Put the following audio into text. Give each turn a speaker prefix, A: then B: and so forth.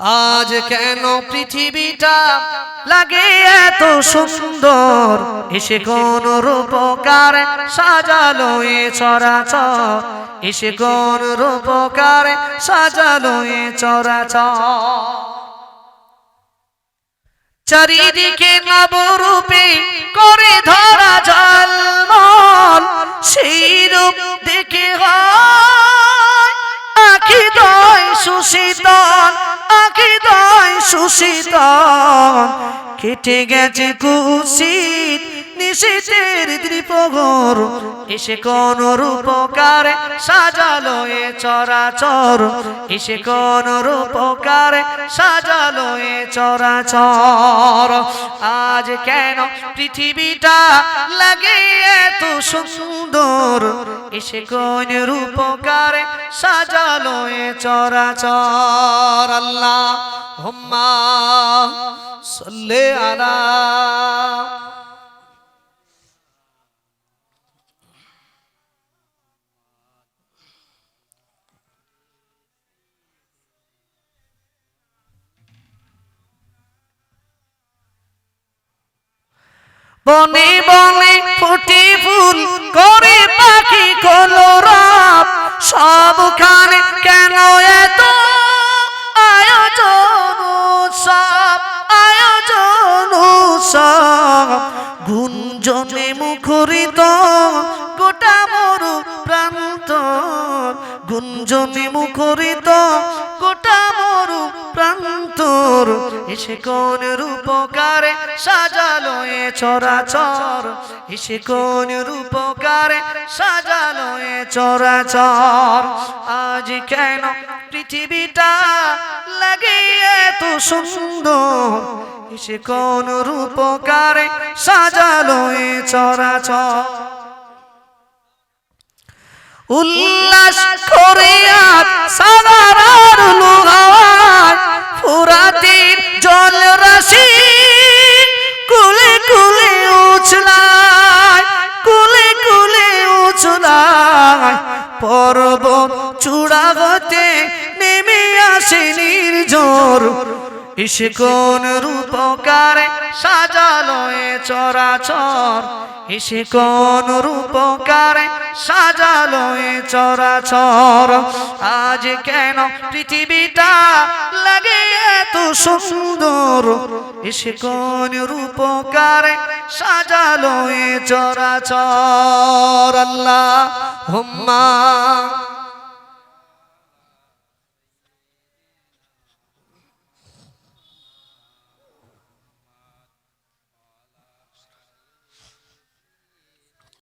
A: আজ কেন পৃথিবীটা লাগে এত সুন্দর? এসে কোন রূপকার সাজালো এ চরাচর এসে কোন রূপকার সাজালো এ চরাচর চারিদিকে নবরূপে করে ধরা জলমল সেই রূপ দেখে হয় আখি দয় সুশীতল আখি দয় সুশীতল কেটে গেছে কুশীত, নিশীতের দৃপগর এসে কোন রূপকার সাজালো এ চরাচর। এসে কোন রূপকার সাজালো এ চরাচর। আজ কেন পৃথিবীটা লাগে এত সুন্দর? এসে কোন রূপকার সাজালো এ চরাচর আল্লাহ। হুম্মা সাল্লি আলা বনে বনে ফুটি এত আয়োজন উৎসব, আয়োজন গুঞ্জনে মুখরিত গোটা মরু প্রান্ত, গুঞ্জনে মুখরিত গোটা মরু প্রান্তর এসে কোন রূপকারে সাজালো এ চরাচর, এসে কোন রূপকারে সাজালো এ চরাচর। আজ কেন পৃথিবীটা লাগে এত সুন্দর। সে কোন রূপকারে সাজালো এ চরাচর। উল্লাস করে সাদারার লোহায় ফুরাতির জল রাশি কুলে কুলে উছলায়, কুলে কুলে উছলায়। পর্বত চূড়া হতে আসে নির্ঝর এসে কোন রূপকারে সাজালো এ চরাচর। এসে কোন রূপকারে সাজালো এ চরাচর। আজ কেন পৃথিবীটা লাগে এত সুন্দর? এসে কোন রূপকারে সাজালো এ চরাচর। আল্লাহ হুম্মা